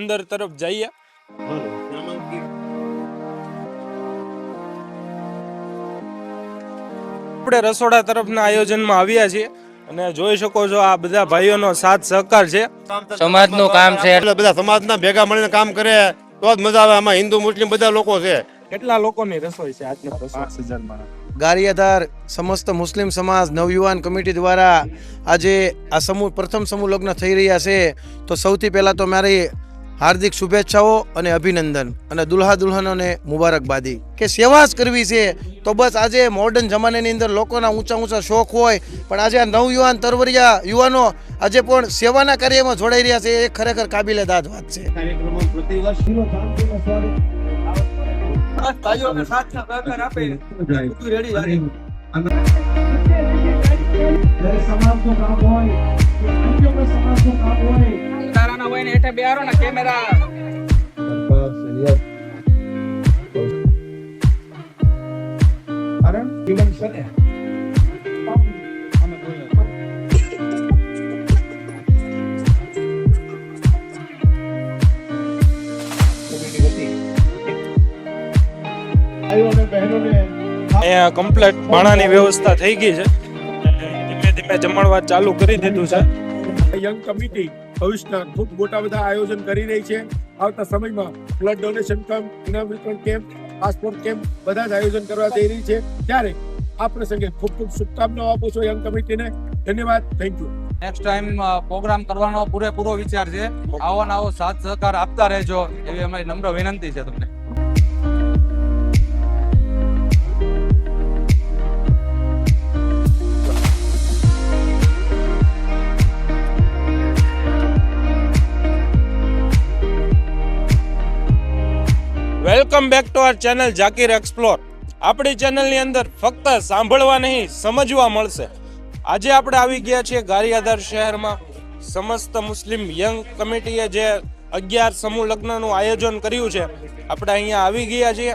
અંદર તરફ જઈએ. આપણે રસોડા તરફના આયોજનમાં આવ્યા છીએ અને જોઈ શકો છો આ બધા ભાઈઓનો સાથ સહકાર છે. સમાજનું કામ છે. એટલે બધા સમાજના ભેગા મળીને કામ કરે તો જ મજા આવે. આમાં હિન્દુ મુસ્લિમ બધા લોકો છે. કેટલા લોકોની રસોઈ છે આજના રસોઈ? ગારિયાધાર સમસ્ત મુસ્લિમ સમાજ નવયુવાન કમિટી દ્વારા આજે આ સમૂહ પ્રથમ સમૂહ લગ્ન થઈ રહ્યા છે. તો સૌથી પહેલાં તો મારી હાર્દિક શુભેચ્છાઓ અને અભિનંદન અને દુલ્હા દુલ્હનોને મુબારકબાદી. કે સેવા જ કરવી છે તો બસ આજે મોડર્ન જમાનાની અંદર લોકોના ઊંચા ઊંચા શોખ હોય પણ આજે આ નવયુવાન તરવરિયા યુવાનો આજે પણ સેવાના કાર્યમાં જોડાઈ રહ્યા છે એ ખરેખર કાબિલે દાદ વાત છે. તારાના હોય ને હેઠે બેહારો ને કેમેરા. અહીંયા કમ્પ્લેટ ભાણાની વ્યવસ્થા થઈ ગઈ છે. ધીમે ધીમે જમણવાર ચાલુ કરી દીધું છે. Young committee. ભવિષ્યના ખૂબ મોટા બધા આયોજન કરી રહી છે. આવતા સમયમાં બ્લડ ડોનેશન કેમ્પ ઇનામ વિતરણ કેમ્પ પાસપોર્ટ કેમ્પ બધા જ આયોજન કરવા જઈ રહી છે. ત્યારે આ પ્રસંગે ખૂબ ખૂબ શુભકામનાઓ આપું છું યંગ કમિટીને. ધન્યવાદ. Thank you next time programme કરવાનો પૂરેપૂરો વિચાર છે. આવો આવો સાથ સહકાર આપતા રહેજો એવી અમારી નમ્ર વિનંતી છે તમને. Welcome back to our channel Jakir explore. આપણી ચેનલની અંદર ફક્ત સાંભળવા નહીં, સમજવા મળશે. આજે આપણે આવી ગયા છીએ ગારિયાધાર શહેરમાં. સમસ્ત મુસ્લિમ યંગ કમિટીએ જે અગિયાર સમૂહ લગ્નનું આયોજન કર્યું છે, આપણે અહીંયા આવી ગયા છીએ.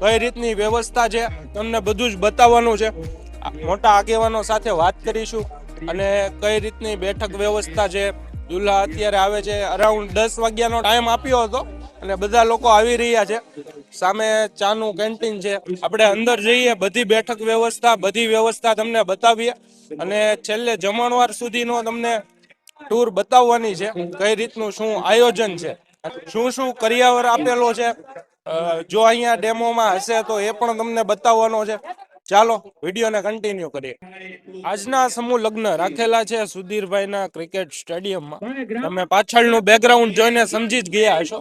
કઈ રીતની વ્યવસ્થા છે, તમને બધું જ બતાવવાનું છે. મોટા આગેવાનો સાથે વાત કરીશું અને કઈ રીતની બેઠક વ્યવસ્થા છે દુલ્હા અત્યારે આવે છે અરાઉન્ડ દસ વાગ્યાનો ટાઈમ આપ્યો હતો અને બધા લોકો આવી રહ્યા છે. સામે ચાનું કેન્ટીન છે. આપણે અંદર જઈએ, બધી બેઠક વ્યવસ્થા, બધી વ્યવસ્થા તમને બતાવીએ. અને છેલ્લે જમણવાર સુધીનો તમને ટૂર બતાવવાની છે કઈ રીતનું શું આયોજન છે. શું શું કરિયાવર આપેલો છે. જો અહીંયા ડેમોમાં હશે તો એ પણ તમને બતાવવાનો છે. ચાલો, વિડીયોને કન્ટિન્યુ કરીએ. આજના સમૂહ લગ્ન રાખેલા છે સુધીરભાઈના ક્રિકેટ સ્ટેડિયમમાં તમે પાછળનું બેકગ્રાઉન્ડ જોઈને સમજી જ ગયા હશો.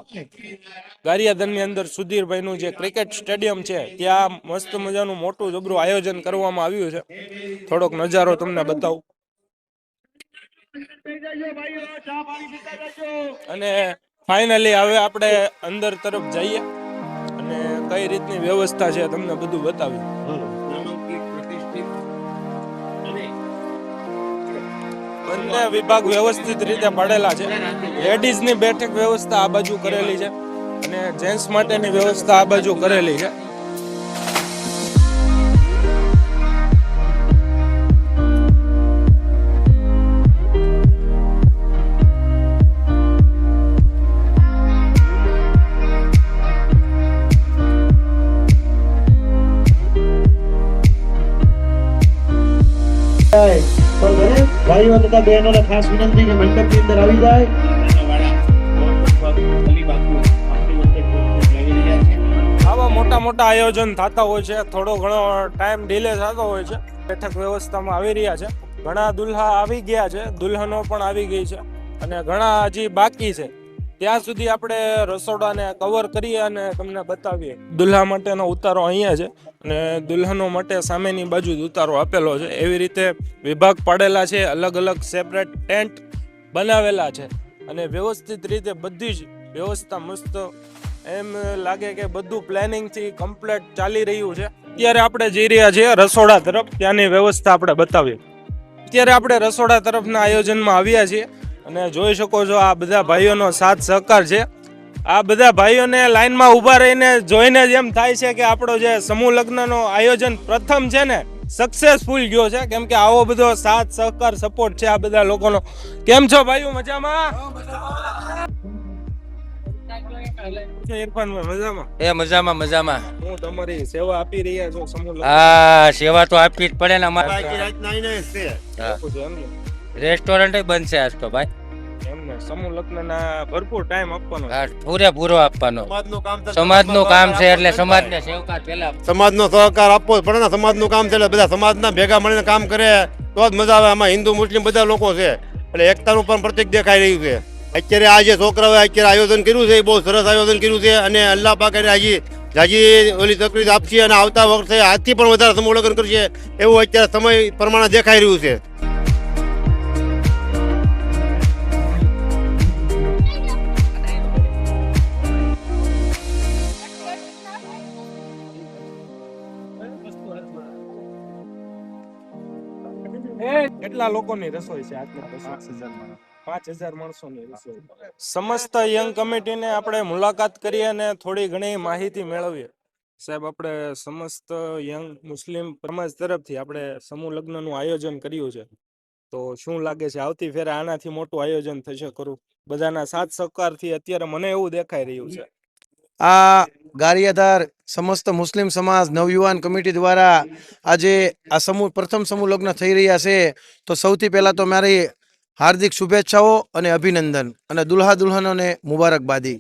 ગારિયાધનની અંદર સુધીરભાઈનું જે ક્રિકેટ સ્ટેડિયમ છે, ત્યાં મસ્ત મજાનું મોટું જબરું આયોજન કરવામાં આવ્યું છે. થોડોક નજારો તમને બતાવું. અને ફાઇનલી હવે આપણે અંદર તરફ જઈએ. અને કઈ રીતની વ્યવસ્થા છે તમને બધું બતાવ્યું બંને વિભાગ વ્યવસ્થિત રીતે પડેલા છે લેડીઝની બેઠક વ્યવસ્થા આ બાજુ કરેલી છે અને જેન્ટ્સ માટેની વ્યવસ્થા આ બાજુ કરેલી છે Hey. ભાઈઓ તથા બહેનોને ખાસ વિનંતી કે મંડપની અંદર આવી જાય. આવા મોટા મોટા આયોજન થતા હોય છે. થોડો ઘણો ટાઈમ ડિલે થતો હોય છે. બેઠક વ્યવસ્થામાં આવી રહ્યા છે. ઘણા દુલ્હા આવી ગયા છે. દુલ્હનો પણ આવી ગઈ છે. અને ઘણા હજી બાકી છે. ત્યાં સુધી આપણે રસોડાને કવર કરીએ અને તમને બતાવીએ. દુલ્હા માટેનો ઉતારો અહીંયા છે અને દુલ્હનો માટે સામેની બાજુ જ ઉતારો આપેલો છે. એવી રીતે વિભાગ પાડેલા છે, અલગ અલગ સેપરેટ ટેન્ટ બનાવેલા છે અને વ્યવસ્થિત રીતે બધી જ વ્યવસ્થા મસ્ત એમ લાગે કે બધું પ્લાનિંગથી કમ્પ્લેટ ચાલી રહ્યું છે. અત્યારે આપણે જઈ રહ્યા છીએ રસોડા તરફ. ત્યાંની વ્યવસ્થા આપણે બતાવીએ. અત્યારે આપણે રસોડા તરફના આયોજનમાં આવ્યા છીએ. અને જોઈ શકો છો આ બધા ભાઈઓનો સાથ સહકાર છે. આ બધા ભાઈઓને લાઈનમાં ઊભા રહીને જોઈને જ એમ થાય છે કે આપણો જે સમૂહ લગ્નનો આયોજન પ્રથમ છે ને સક્સેસફુલ ગયો છે. કેમ કે આવો બધો સાથ સહકાર સપોર્ટ છે આ બધા લોકોનો. કેમ છો ભાઈઓ? મજામાં? મજામાં? એ મજામાં મજામાં. હું તમારી સેવા આપી રહ્યા છો સમૂહ હા સેવા તો આપવી જ પડે ને અમારે. રેસ્ટોરન્ટ બંધ છે આજ તો ભાઈ. એમને સમૂહ લગ્નના ભરપૂર ટાઈમ આપવાનો હા પૂરેપૂરો આપવાનો. સમાજનું કામ છે સમાજનું કામ છે એટલે સમાજને સેવકાર પેલા સમાજનો સહકાર આપવો પડે ને સમાજનું કામ છે એટલે બધા સમાજના ભેગા મળીને કામ કરે તો જ મજા આવે. આમાં હિન્દુ મુસ્લિમ બધા લોકો છે. એટલે એકતાનું પણ પ્રતિક દેખાઈ રહ્યું છે. અત્યારે આ જે છોકરાઓએ અત્યારે આયોજન કર્યું છે એ બહુ સરસ આયોજન કર્યું છે. અને અલ્લાહ પાક હજી જાજી ઓલી તકલીફ આપશે અને આવતા વખતે આજથી પણ વધારે સમૂહ લગ્ન કરશે. એવું અત્યારે સમય પ્રમાણે દેખાઈ રહ્યું છે. કેટલા લોકોની રસોઈ છે પ્રસંગ? પાંચ હજાર માણસોની રસોઈ. સમસ્ત યંગ કમિટીને આપણે મુલાકાત કરીએ અને થોડી ઘણી માહિતી મેળવીએ. સાહેબ, આપણે સમસ્ત યંગ મુસ્લિમ સમાજ તરફથી આપણે સમૂહ લગ્નનું આયોજન કર્યું છે. તો શું લાગે છે, આવતી ફેરે આનાથી મોટું આયોજન થશે ખરું? બધાના સાથ સહકારથી અત્યારે મને એવું દેખાઈ રહ્યું છે. આ ગારિયાધાર સમસ્ત મુસ્લિમ સમાજ નવયુવાન કમિટી દ્વારા આજે આ સમૂહ, પ્રથમ સમૂહ લગ્ન થઈ રહ્યા છે. તો સૌથી પહેલાં તો મારી હાર્દિક શુભેચ્છાઓ અને અભિનંદન અને દુલ્હા દુલ્હનોને મુબારકબાદી.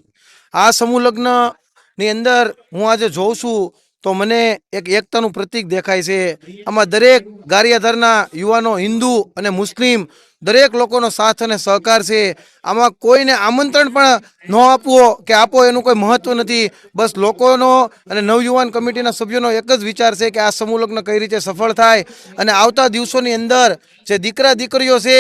આ સમૂહ લગ્નની અંદર હું આજે જોઉં છું તો મને એક એકતાનું પ્રતીક દેખાય છે. આમાં દરેક ગારિયાધારના યુવાનો હિન્દુ અને મુસ્લિમ દરેક લોકોનો સાથ અને સહકાર છે. આમાં કોઈને આમંત્રણ પણ ન આપવો કે આપો એનું કોઈ મહત્વ નથી. બસ લોકોનો અને નવયુવાન કમિટીના સભ્યોનો એક જ વિચાર છે કે આ સમૂહ લગ્ન કઈ રીતે સફળ થાય. અને આવતા દિવસોની અંદર જે દીકરા દીકરીઓ છે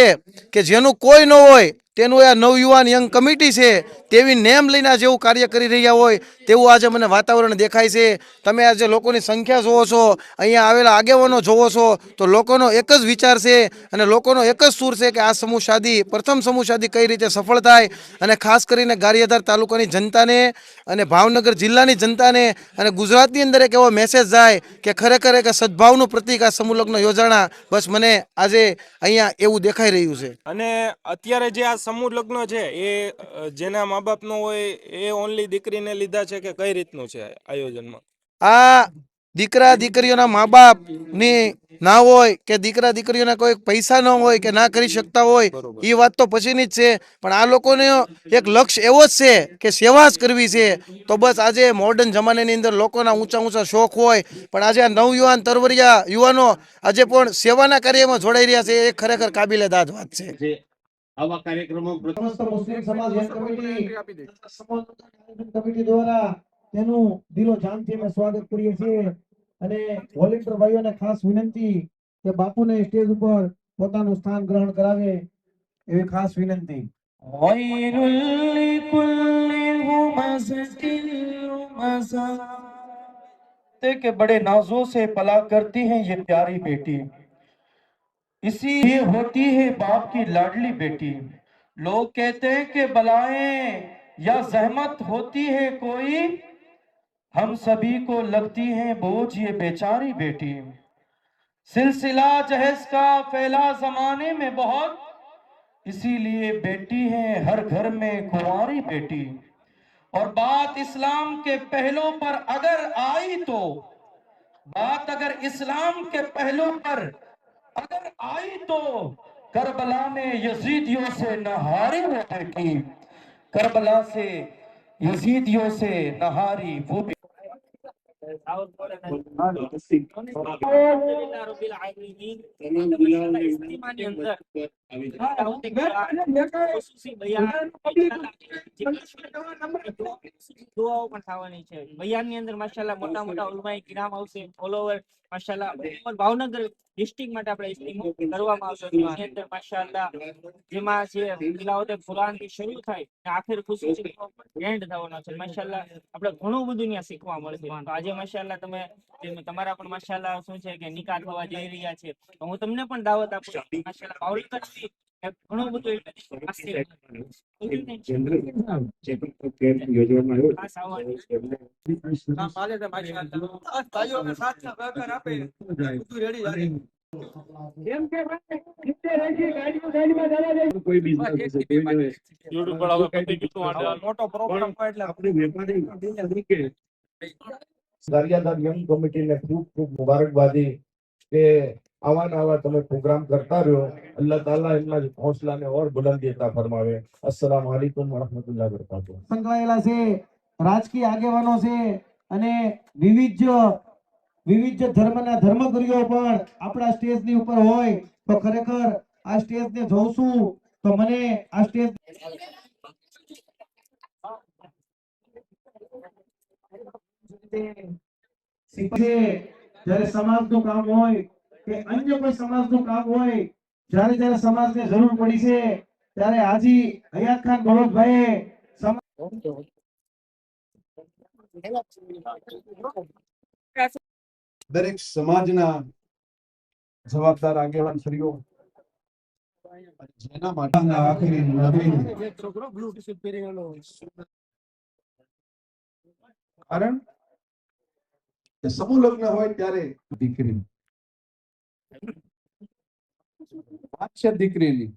કે જેનું કોઈ ન હોય તેનું આ નવયુવાન યંગ કમિટી છે, તેવી નેમ લઈને જેવું કાર્ય કરી રહ્યા હોય, તેવું આજે મને વાતાવરણ દેખાય છે. તમે આજે લોકોની સંખ્યા જોવો છો, અહીંયા આવેલા આગેવાનો જોવો છો, તો લોકોનો એક જ વિચાર છે અને લોકોનો એક જ સૂર છે કે આ સમૂહ શાદી, પ્રથમ સમૂહ શાદી કઈ રીતે સફળ થાય અને ખાસ કરીને ગારિયાધાર તાલુકાની જનતાને અને ભાવનગર જિલ્લાની જનતાને અને ગુજરાતની અંદર એક એવો મેસેજ જાય કે ખરેખર એક સદભાવનું પ્રતિક આ સમૂહ લગ્ન યોજાણા. બસ મને આજે અહીંયા એવું દેખાઈ રહ્યું છે. અને અત્યારે જે આ સમૂહ લગ્ન છે એ જેના મા બાપનો હોય એ ઓનલી દીકરીને લીધા છે કે કઈ રીતનું છે આયોજનમાં? આ દીકરા દીકરીઓના મા બાપની ના હોય કે દીકરા દીકરીઓના કોઈ પૈસા ન હોય કે ના કરી શકતા હોય એ વાત તો પછીની જ છે. પણ આ લોકોને એક લક્ષ્ય એવો જ છે કે સેવા જ કરવી છે. તો બસ આજે મોડર્ન જમાનાની અંદર લોકોના ઊંચા ઊંચા શોખ હોય પણ આજે આ નવયુવાન તરવરિયા યુવાનો આજે પણ સેવાના કાર્યમાં જોડાઈ રહ્યા છે. એ ખરેખર કાબિલે દાદ વાત છે. આવા કાર્યક્રમો મુસ્લિમ સમાજ કમિટી દ્વારા તેનું દિલો જાનથી અમે સ્વાગત કરીએ છીએ અને વોલેન્ટિયર ભાઈઓને ખાસ વિનંતી કે બાપુને સ્ટેજ ઉપર પોતાનું સ્થાન ગ્રહણ કરાવે એવી ખાસ વિનંતી. વૈરુલ કે બડે નાઝો સે પલા કરતી હૈ યે પ્યારી બેટી. इसी होती है बाप की लाडली बेटी। लोग कहते हैं कि बलाएँ या जहमत होती है कोई, हम सभी को लगती है बोझ ये बेचारी बेटी। सिलसिला जहेज का फैला जमाने में बहुत, इसीलिए बेटी है हर घर में कुंवारी बेटी। और बात इस्लाम के पहलों पर अगर आई तो बात अगर इस्लाम के पहलू पर अगर आई तो करबला में यजीदियों से नहारी वो बेटी करबला से यजीदियों से नहारी वो बेटी દુઆઓ પણ થવાની છે બયાનની અંદર માશાલ્લાહ મોટા મોટા ઉલમાએ કિરામ આવશે ઓલ ઓવર ભાવનગર ડિસ્ટ્રિક્ટ માટે આપણે કરવામાં આવશે. એની જેમાં કુરાનથી શરૂ થાય અને આખિર ખુશી એન્ડ થવાનો છે. માશાલ્લાહ આપણે ઘણું બધું ત્યાં શીખવા મળશે. આજે માશાલ્લાહ તમે તમારા પણ માશાલ્લાહ શું છે કે નિકાહ થવા જઈ રહ્યા છે. તો હું તમને પણ દાવત આપું છું. ભાવનગરથી ઘણું બધું ખાસ આવવાની છે. કોઈ business હશે, કોઈને મોટો પ્રોગ્રામ હોય એટલે આપણે વેપારી તરીકે ગારિયાદાર યંગ કમિટીને ખૂબ ખૂબ મુબારકબાદી કે આવા ને આવા તમે પ્રોગ્રામ કરતા રહ્યો અલ્લાહ તાલા એમના હોસલાને ઓર બુલંદી અતા ફરમાવે. અસલામ વાલેકુમ વરહમતુલ્લાહ વબરકાતુહ સંકળાયેલા છે રાજકીય આગેવાનો છે અને વિવિધ વિવિધ ધર્મના ધર્મગુરુઓ પણ આપણા સ્ટેજની ઉપર હોય તો ખરેખર આ સ્ટેજને જોઉં છું તો મને આ સ્ટેજ છે જ્યારે સમાજનું કામ હોય કે અન્ય કોઈ સમાજનું કામ હોય, જ્યારે જ્યારે સમાજને જરૂર પડી છે, ત્યારે હાજી હયાત ખાન બળવંતભાઈએ દરેક સમાજના જવાબદાર આગેવાન શ્રીઓ જેના માટે આખરી કારણ સમૂહ લગ્ન હોય ત્યારે દીકરી દીકરીની.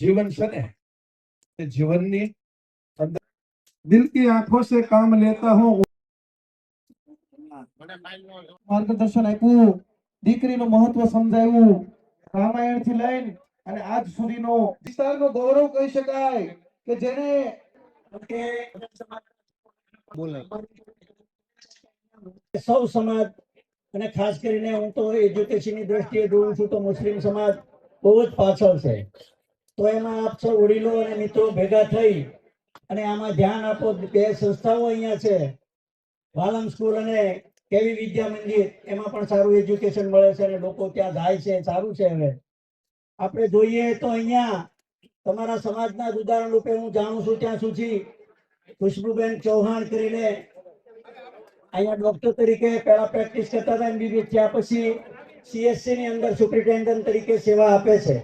જીવન છે ને જીવનની અંદર દિલ કી આંખો સે કામ લેતા હું. માર્ગદર્શન આપ્યું, દીકરીનું મહત્વ સમજાવ્યું રામાયણથી લઈને અને આજ સુધીનો વિસ્તારનો ગૌરવ કહી શકાય કે જેને બોલે. સૌ સમાજ, અને ખાસ કરીને હું તો એજ્યુકેશનની દ્રષ્ટિએ જોઉં છું તો મુસ્લિમ સમાજ બહુ જ પાછળ છે. તો એમાં આપ સૌ વડીલો અને મિત્રો ભેગા થઈ અને આમાં ધ્યાન આપો, બે સંસ્થાઓ અહીંયા છે. વાલમ સ્કૂલ અને કેવી વિદ્યા મંદિર, એમાં પણ સારું એજ્યુકેશન મળે છે અને લોકો ત્યાં જાય છે, સારું છે હવે. આપણે જોઈએ તો અહીંયા તમારા સમાજના ઉદાહરણ રૂપે હું જાણું છું ત્યાં સુધી ખુશ્બુબેન ચૌહાણ કરીને અહીંયા ડોક્ટર તરીકે પહેલા પ્રેક્ટિસ કરતા હતા એમબીબીએસ થયા પછી સીએસસી ની અંદર સુપ્રિન્ટેન્ડન્ટ તરીકે સેવા આપે છે.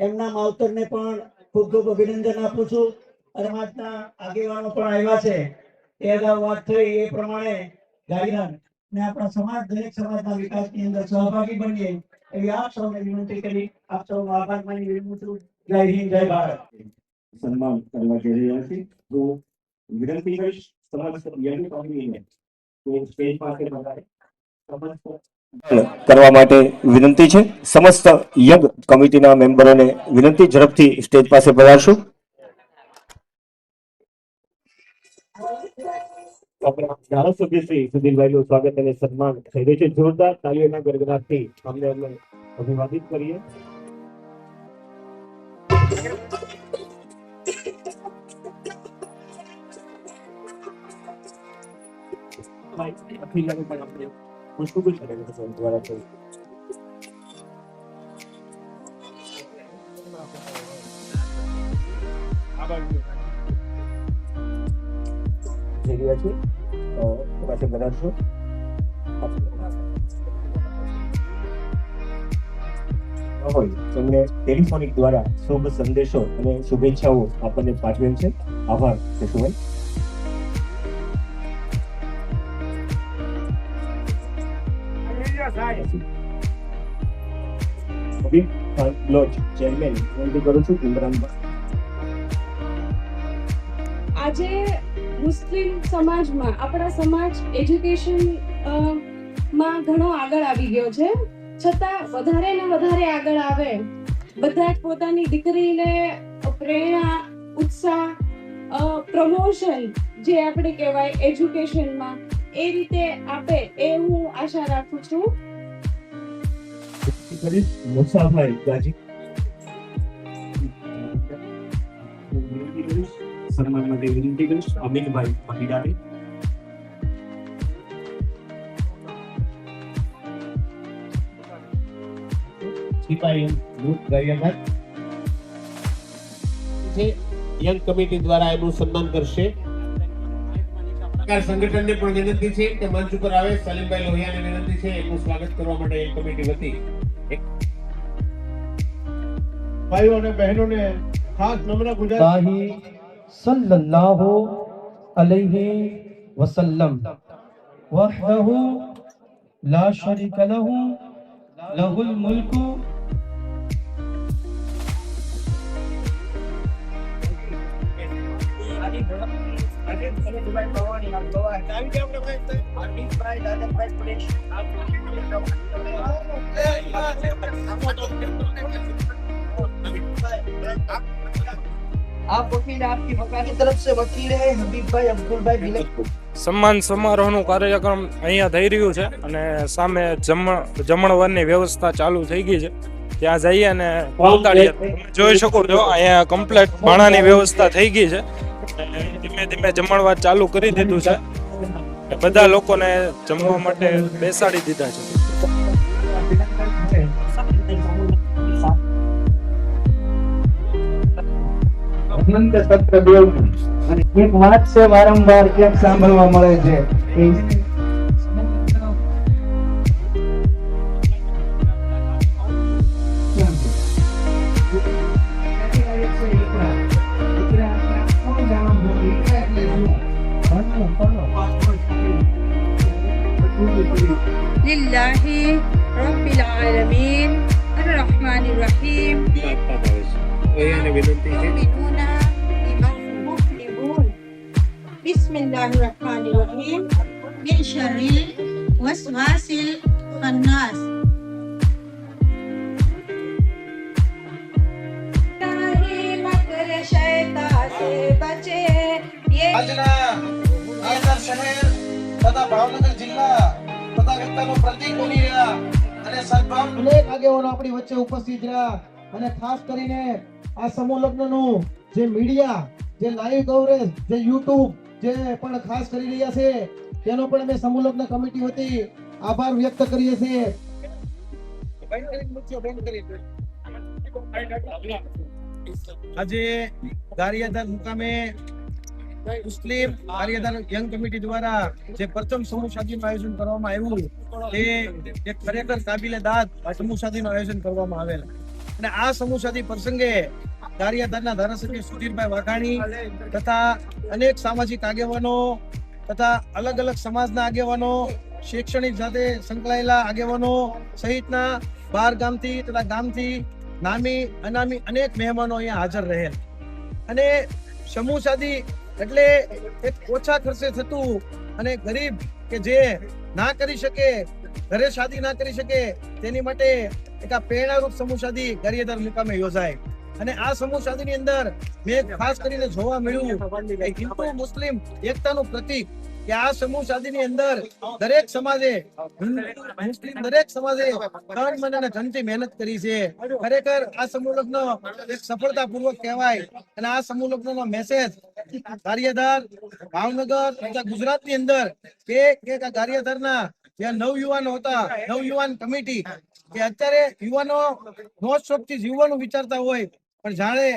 એમના માવતરને પણ ખૂબ ખૂબ અભિનંદન આપું છું. અને આજના આગેવાનો પણ આવ્યા છે. એ અગાઉ વાત થઈ એ પ્રમાણે ગાયન ને આપણા સમાજ, દરેક સમાજના વિકાસની અંદર સહભાગી બનીએ એવી આપ સૌને વિનંતી કરી. આપ સૌનો આભાર માની વિનંતી છું જય હિન્દ, જય ભારત. સન્માન કરવા જઈ રહ્યા છીએ. તો વિનંતી કરીશ, સમાજ યંગ કોમ્યુનિટીને કરવા માટે વિનંતી છે. સમસ્ત યંગ કમિટીના મેમ્બરોને વિનંતી ઝડપથી સ્ટેજ પાસે પધારશું. ધારાસભ્ય શ્રી સુધીરભાઈનું સ્વાગત અને સન્માન થઈ રહ્યું છે. જોરદાર તાલીઓના ગરગડાટથી અમને અમને અભિવાદિત કરીએ. છે અ, પાસે પધારશો હોય તેમણે ટેલિફોનિક દ્વારા શુભ સંદેશો અને શુભેચ્છાઓ આપણને પાઠવેલ છે આભાર કેશુભાઈ હબીબ ખાન લોજ ચેરમેન વિનંતી કરું છું ઇમરાનભાઈ આજે મુસ્લિમ સમાજમાં, આપણા સમાજ એજ્યુકેશનમાં ઘણો આગળ આવી ગયો છે. છતાં વધારે ને વધારે આગળ આવે. બધા જ પોતાની દીકરીને પ્રેરણા, ઉત્સાહ પ્રમોશન જે આપણે કહેવાય એજ્યુકેશનમાં, એ રીતે આપે એ હું આશા રાખું છું. વિનંતી કરીશ મુસાભાઈ ગાજી વિનંતી કરીશ સન્માન માટે વિનંતી કરીશ અમિતભાઈ પટીદારે સિપાહી બુથ ગારિયાઘાટ જે યંગ કમિટી દ્વારા એનું સન્માન કરશે. પત્રકાર સંગઠનને પણ વિનંતી છે કે મંચ ઉપર આવે સલીમભાઈ લોહિયાને વિનંતી છે એમનું સ્વાગત કરવા માટે એક કમિટી વતી. ભાઈઓ અને બહેનોને ખાસ નમ્ર ગુજરાત સલ્લલ્લાહુ અલૈહી વસલ્લમ. વહદહુ લા શરીક લહુ લહુલ મુલ્કુ आप वकील आपकी मकान की तरफ से वकील है हबीब भाई अब्दुल भाई बिलक સન્માન સમારોહનું કાર્યક્રમ અહીંયા થઈ રહ્યું છે અને સામે જમણ જમણવારની વ્યવસ્થા ચાલુ થઈ ગઈ છે ત્યાં જઈએ અને પહોંચાડીએ તમે જોઈ શકો છો અહીંયા કમ્પ્લેટ ભાણાની વ્યવસ્થા થઈ ગઈ છે અને ધીમે ધીમે જમણવાર ચાલુ કરી દીધું છે. બધા લોકોને જમવા માટે બેસાડી દીધા છે. અનંત સત્ર દેવ એક વાત છે વારંવાર ક્યાંક સાંભળવા મળે છે. આજના આયતર શહેર તથા ભાવનગર જિલ્લા તથા વિસ્તારનું પ્રતિક બની રહ્યા અને સદભાવ અનેક આગેવાનો આપણી વચ્ચે ઉપસ્થિત રહ્યા અને ખાસ કરીને આ સમૂહ લગ્નનું જે મીડિયા જે લાઈવ કવરેજ જે યુટ્યુબ જે પણ ખાસ કરી રહ્યા છે તેનો પણ અમે સમૂહ લગ્ન કમિટી વતી આભાર વ્યક્ત કરીએ છીએ. આજે ગારિયાધાર મુકામે મુસ્લિમ ગારિયાધાર યંગ કમિટી દ્વારા જે પ્રથમ સમૂહ શાદીનું આયોજન કરવામાં આવ્યું, તે એક ખરેખર કાબિલે દાદ સમૂહ શાદીનું આયોજન કરવામાં આવેલ. અને આ સમૂહ શાદી પ્રસંગે ગારિયાધારના ધારાસભ્ય સુધીરભાઈ વાઘાણી તથા અનેક સામાજિક આગેવાનો તથા અલગ અલગ સમાજના આગેવાનો, શૈક્ષણિક સાથે સંકળાયેલા આગેવાનો સહિતના બાર ગામથી તથા ગામથી નામી, અનામી અનેક મહેમાનો અહીંયા હાજર રહેલ. અને સમૂહ શાદી એટલે એક ઓછા ખર્ચે થતું અને ગરીબ કે જે ના કરી શકે, ઘરે શાદી ના કરી શકે, તેની માટે એક આ પ્રેરણારૂપ સમૂહ શાદી ગારિયાધાર મુકામે યોજાય. અને આ સમૂહ શાદીની અંદર મેં ખાસ કરીને જોવા મળ્યું હિન્દુ, મુસ્લિમ એકતાનું પ્રતીક કે આ સમૂહ શાદીની અંદર દરેક સમાજે મુસ્લિમ દરેક સમાજે તન મન અને ધનથી મહેનત કરી છે. ખરેખર આ સમૂહ લગ્ન એક સફળતાપૂર્વક કહેવાય અને આ સમૂહ લગ્નનો મેસેજ ગારિયાધાર ભાવનગર તથા ગુજરાતની અંદર કે કે આ ગારિયાધારના જે નવયુવાનો હતા નવયુવાન કમિટી કે અત્યારે યુવાનો નોટથી જીવવાનું વિચારતા હોય, પણ જાણે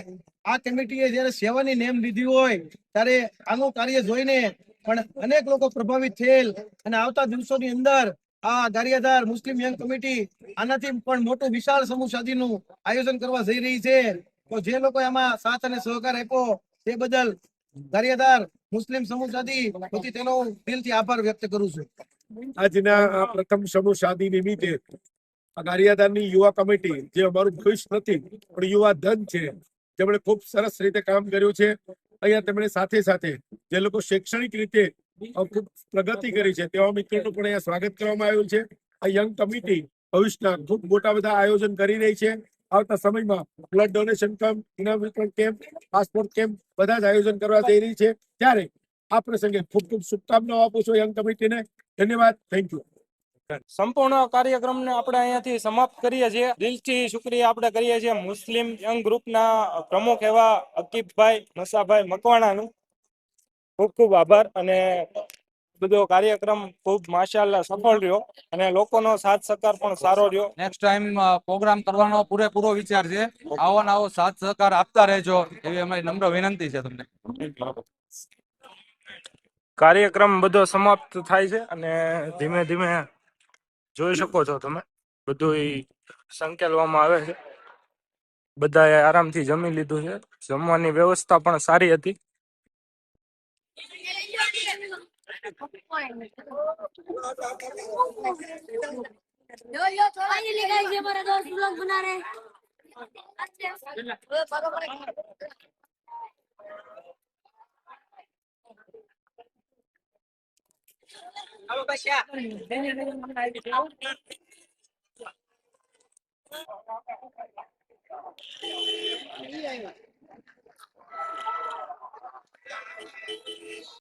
આ કમિટીએ જયારે સેવાની નેમ લીધી હોય, ત્યારે આનું કાર્ય જોઈને પણ અનેક લોકો પ્રભાવિત થયેલ અને આવતા દિવસોની અંદર આ ગારિયાધાર મુસ્લિમ યંગ કમિટી આનાથી પણ મોટું વિશાળ સમૂહ શાદીનું આયોજન કરવા જઈ રહી છે. તો જે લોકો એમાં સાથ અને સહકાર આપ્યો તે બદલ ગારિયાધાર મુસ્લિમ સમૂહ શાદી વતી તેનો દિલથી આભાર વ્યક્ત કરું છું. આજના પ્રથમ સમૂહ શાદી નિમિત્તે ગારિયાધારની યુવા કમિટી, જે અમારું ભવિષ્ય નથી, પણ યુવા ધન છે, જેમણે ખૂબ સરસ રીતે કામ કર્યું છે. અહીંયા તેમણે સાથે સાથે જે લોકો શૈક્ષણિક રીતે પ્રગતિ કરી છે, તેવા મિત્રોનું પણ અહીંયા સ્વાગત કરવામાં આવ્યું છે. આ યંગ કમિટી ભવિષ્યના ખૂબ મોટા બધા આયોજન કરી રહી છે. આવતા સમયમાં બ્લડ ડોનેશન કેમ્પ, ઇનામ વિતરણ કેમ્પ, પાસપોર્ટ કેમ્પ બધા જ આયોજન કરવા જઈ રહી છે. ત્યારે આ પ્રસંગે ખૂબ ખૂબ શુભકામનાઓ આપું છું યંગ કમિટીને. ધન્યવાદ. Thank you. સંપૂર્ણ કાર્યક્રમને આપણે અહીંયાથી સમાપ્ત કરીએ છીએ. દિલથી શુક્રિયા આપણે કરીએ છીએ મુસ્લિમ યંગ ગ્રુપના પ્રમુખ એવા અકીબભાઈ મસાભાઈ મકવાણાનું. ખૂબ ખૂબ આભાર અને બધો કાર્યક્રમ ખૂબ માશાલ્લાહ સફળ રહ્યો અને લોકોનો સાથ સહકાર પણ સારો રહ્યો. નેક્સ્ટ ટાઈમ પ્રોગ્રામ કરવાનો પૂરેપૂરો વિચાર છે. આવો ને આવો સાથ સહકાર આપતા રહેજો એવી અમારી નમ્ર વિનંતી છે તમને. કાર્યક્રમ બધો સમાપ્ત થાય છે અને ધીમે ધીમે જોઈ શકો છો તમે. બધું સંકેલવામાં આવે છે. બધાએ આરામથી જમી લીધું છે. જમવાની વ્યવસ્થા પણ સારી હતી. Vamos baixar.